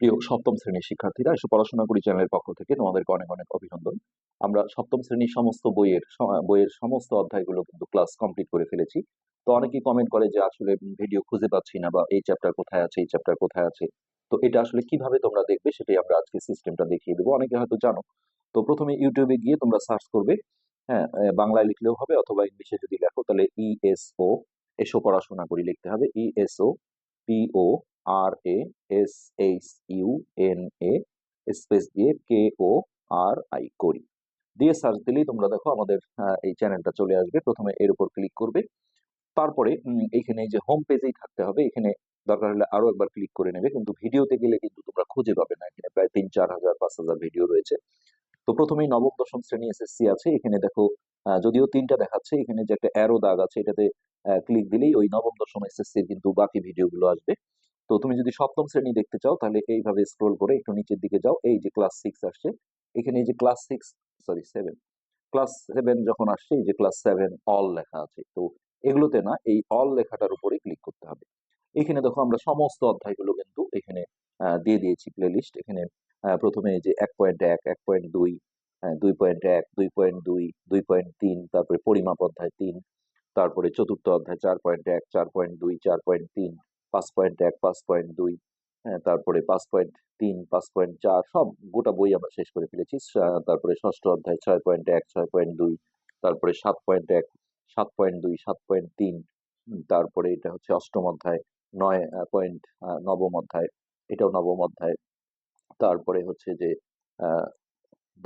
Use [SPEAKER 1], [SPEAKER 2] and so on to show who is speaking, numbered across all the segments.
[SPEAKER 1] প্রিয় সপ্তম শ্রেণির শিক্ষার্থীরা এসব পড়াশোনা করি চ্যানেলের পক্ষ থেকে তোমাদেরকে অনেক অনেক অভিনন্দন। আমরা সপ্তম শ্রেণির সমস্ত বইয়ের বইয়ের সমস্ত অধ্যায়গুলো কিন্তু ক্লাস কমপ্লিট করে ফেলেছি। তো অনেকেই কমেন্ট করে যে আসলে ভিডিও খুঁজে পাচ্ছি না বা এই চ্যাপ্টার কোথায় আছে, এই চ্যাপ্টার কোথায় আছে? তো এটা আসলে কীভাবে তোমরা দেখবে সেটাই আমরা আজকে সিস্টেমটা দেখিয়ে দেবো। অনেকে হয়তো জানো, তো প্রথমে ইউটিউবে গিয়ে তোমরা সার্চ করবে হ্যাঁ বাংলায় লিখলেও হবে অথবা ইংলিশে যদি লেখো তাহলে ইএসও এসো পড়াশোনা করি লিখতে হবে। E S O P O R A S H U N A space দিয়ে কে ও আর আই করি। দিয়ে সার্চ দিলেই তোমরা দেখো আমাদের এই চ্যানেলটা চলে আসবে। প্রথমে এর উপর ক্লিক করবে। তারপরে এইখানে যে হোম পেজেই থাকতে হবে, এখানে দরকার হলে আরও একবার ক্লিক করে নেবে। কিন্তু ভিডিওতে গেলে কিন্তু তোমরা খুঁজে পাবে না। এখানে প্রায় তিন, চার হাজার, পাঁচ হাজার ভিডিও রয়েছে। তো প্রথমেই নবম, দশম শ্রেণি এসএসসি আছে। এখানে দেখো যদিও তিনটা দেখাচ্ছে, এখানে যে একটা অ্যারো দাগ আছে, এটাতে ক্লিক দিলেই ওই নবম, দশম এসএসসি কিন্তু বাকি ভিডিওগুলো আসবে। তো তুমি যদি সপ্তম শ্রেণি দেখতে চাও, তাহলে এইভাবে স্ক্রোল করে একটু নিচের দিকে যাও। এই যে ক্লাস সিক্স আসছে, এখানে এই যে class six sorry seven class seven যখন আসছে, এই যে ক্লাস সেভেন অল লেখা আছে। তো এগুলোতে না, এই অল লেখাটার উপরে ক্লিক করতে হবে। এখানে দেখো আমরা সমস্ত অধ্যায়গুলো কিন্তু এখানে দিয়ে দিয়েছি প্লেলিস্ট এখানে প্রথমে যে এক পয়েন্ট এক এক পয়েন্ট দুই দুই পয়েন্ট এক, দুই পয়েন্ট দুই দুই পয়েন্ট তিন, তারপরে পরিমাপ অধ্যায় তিন, তারপরে চতুর্থ অধ্যায় চার পয়েন্ট এক, চার পয়েন্ট দুই, চার পয়েন্ট তিন পাঁচ পয়েন্ট এক পাঁচ পয়েন্ট দুই তারপরে পাঁচ পয়েন্ট তিন পাঁচ পয়েন্ট চার, সব গোটা বই আমরা শেষ করে ফেলেছি। তারপরে ষষ্ঠ অধ্যায় ছয় পয়েন্ট এক, ছয় পয়েন্ট দুই, তারপরে সাত পয়েন্ট এক, সাত পয়েন্ট দুই, সাত পয়েন্ট তিন তারপরে এটা হচ্ছে অষ্টম অধ্যায়, নয় পয়েন্ট নবম অধ্যায়, এটাও নবম অধ্যায়। তারপরে হচ্ছে যে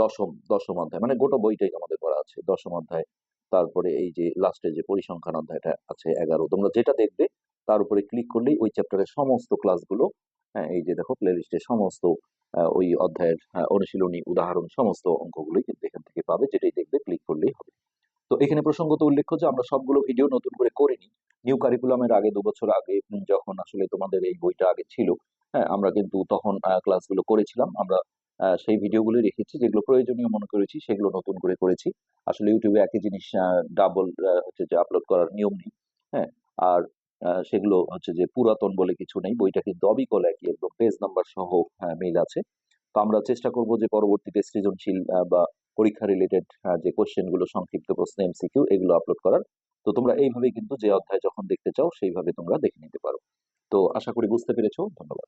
[SPEAKER 1] দশম দশম অধ্যায় মানে গোটা বইটাই আমাদের পড়া আছে, দশম অধ্যায়, তারপরে এই যে, লাস্টে যে পরিসংখ্যান অধ্যায়টা আছে এগারো, তোমরা যেটা দেখবে তার উপরে ক্লিক করলেই ওই চ্যাপ্টারের সমস্ত ক্লাসগুলো হ্যাঁ, এই যে দেখো প্লেলিস্টে সমস্ত আহ, ওই অধ্যায়ের অনুশীলনী উদাহরণ সমস্ত অঙ্কগুলোই কিন্তু এখান থেকে পাবে যেটাই দেখবে ক্লিক করলেই হবে। তো এখানে প্রসঙ্গত উল্লেখ্য যে আমরা সবগুলো ভিডিও নতুন করে করিনি নিউ কারিকুলামের আগে দু বছর আগে যখন আসলে তোমাদের এই বইটা আগে ছিল হ্যাঁ আমরা কিন্তু তখন ক্লাসগুলো করেছিলাম। আমরা সেই ভিডিওগুলো রেখেছি যেগুলো প্রয়োজনীয় মনে করেছি সেগুলো নতুন করে করেছি। আসলে ইউটিউবে একই জিনিস ডাবল হচ্ছে যে আপলোড করার নিয়ম নেই হ্যাঁ আর সেগুলো হচ্ছে যে পুরাতন বলে কিছু নেই। বইটা কিন্তু অবিকল একই, একদম পেজ নাম্বার সহ মিল আছে। তো আমরা চেষ্টা করব যে পরবর্তীতে সৃজনশীল বা পরীক্ষা রিলেটেড যে কোশ্চেনগুলো, সংক্ষিপ্ত প্রশ্ন এমসিকিউ এগুলো আপলোড করার। তো তোমরা এইভাবে কিন্তু যে অধ্যায় যখন দেখতে চাও, সেইভাবে তোমরা দেখে নিতে পারো। তো আশা করি বুঝতে পেরেছ। ধন্যবাদ।